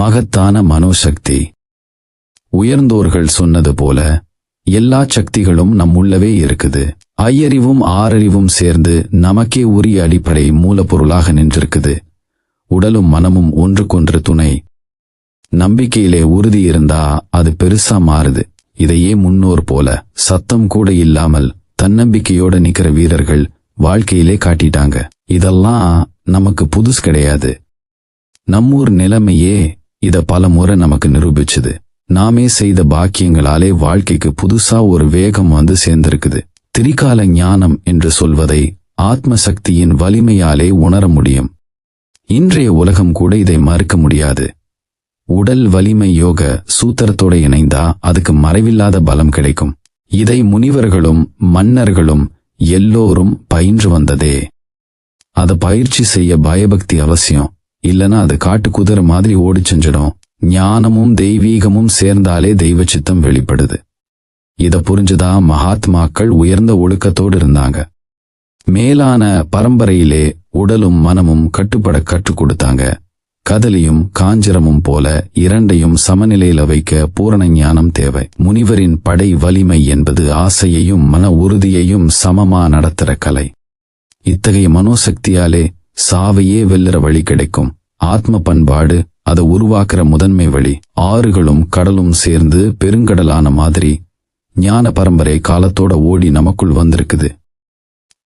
மகத்தான மனோசக்தி. உயர்ந்தோர்கள் சொன்னது போல எல்லா சக்திகளும் நம்முள்ளவே இருக்குது. ஐயறிவும் ஆறறிவும் சேர்ந்து நமக்கே உரிய அடிப்படை மூலப்பொருளாக நின்றிருக்குது. உடலும் மனமும் ஒன்றுக்கொன்று துணை. நம்பிக்கையிலே உறுதி இருந்தா அது பெருசா மாறுது. இதையே முன்னோர் போல சத்தம் கூட இல்லாமல் தன்னம்பிக்கையோட நிக்கிற வீரர்கள் வாழ்க்கையிலே காட்டிட்டாங்க. இதெல்லாம் நமக்கு புதுசு கிடையாது. நம்மூர் நிலைமையே இத பல முறை நமக்கு நிரூபிச்சுது. நாமே செய்த பாக்கியங்களாலே வாழ்க்கைக்கு புதுசா ஒரு வேகம் வந்து சேர்ந்திருக்குது. திரிகால ஞானம் என்று சொல்வதை ஆத்ம சக்தியின் வலிமையாலே உணர முடியும். இன்றைய உலகம் கூட இதை மறுக்க முடியாது. உடல் வலிமை யோக சூத்திரத்தோட இணைந்தா அதுக்கு மறைவில்லாத பலம் கிடைக்கும். இதை முனிவர்களும் மன்னர்களும் எல்லோரும் பயின்று வந்ததே. அத பயிற்சி செய்ய பயபக்தி அவசியம். இல்லனா அது காட்டு குதிரை மாதிரி ஓடி செஞ்சிடும். ஞானமும் தெய்வீகமும் சேர்ந்தாலே தெய்வ சித்தம் வெளிப்படுது. இத புரிஞ்சுதா மகாத்மாக்கள் உயர்ந்த ஒழுக்கத்தோடு இருந்தாங்க. மேலான பரம்பரையிலே உடலும் மனமும் கட்டுப்பட கற்றுக் கொடுத்தாங்க. கதலியும் காஞ்சிரமும் போல இரண்டையும் சமநிலையில வைக்க பூரண ஞானம் தேவை. முனிவரின் படை வலிமை என்பது ஆசையையும் மன உறுதியையும் சமமா நடத்துற கலை. இத்தகைய மனோசக்தியாலே சாவையே வெல்லுற வழி கிடைக்கும். ஆத்ம பண்பாடு அதை உருவாக்குற முதன்மை வழி ஆறுகளும் கடலும் சேர்ந்து பெருங்கடலான மாதிரி ஞான பரம்பரை காலத்தோட ஓடி நமக்குள் வந்திருக்குது.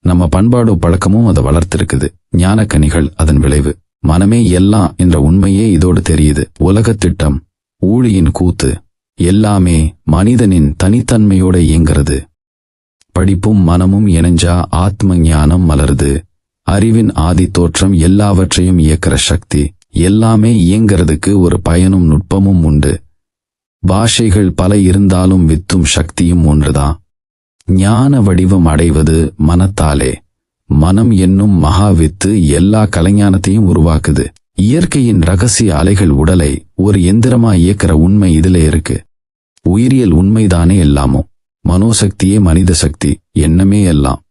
நம்ம பண்பாடும் பழக்கமும் அதை வளர்த்திருக்குது. ஞானக்கனிகள் அதன் விளைவு. மனமே எல்லாம் என்ற உண்மையே இதோடு தெரியுது. உலகத் திட்டம் ஊழியின் கூத்து எல்லாமே மனிதனின் தனித்தன்மையோட இயங்குறது. படிப்பும் மனமும் இணைஞ்சா ஆத்ம ஞானம் மலருது. அறிவின் ஆதி தோற்றம் எல்லாவற்றையும் இயக்கிற சக்தி எல்லாமே இயங்கிறதுக்கு ஒரு பயனும் நுட்பமும் உண்டு. பாஷைகள் பல இருந்தாலும் வித்தும் சக்தியும் ஒன்றுதான். ஞான வடிவம் அடைவது மனத்தாலே. மனம் என்னும் மகா வித்து எல்லா கலைஞானத்தையும் உருவாக்குது. இயற்கையின் ரகசிய அலைகள் உடலை ஒரு எந்திரமா இயக்கிற உண்மை இதுல இருக்கு. உயிரியல் உண்மைதானே எல்லாமோ? மனோசக்தியே மனித சக்தி எண்ணமே எல்லாம்.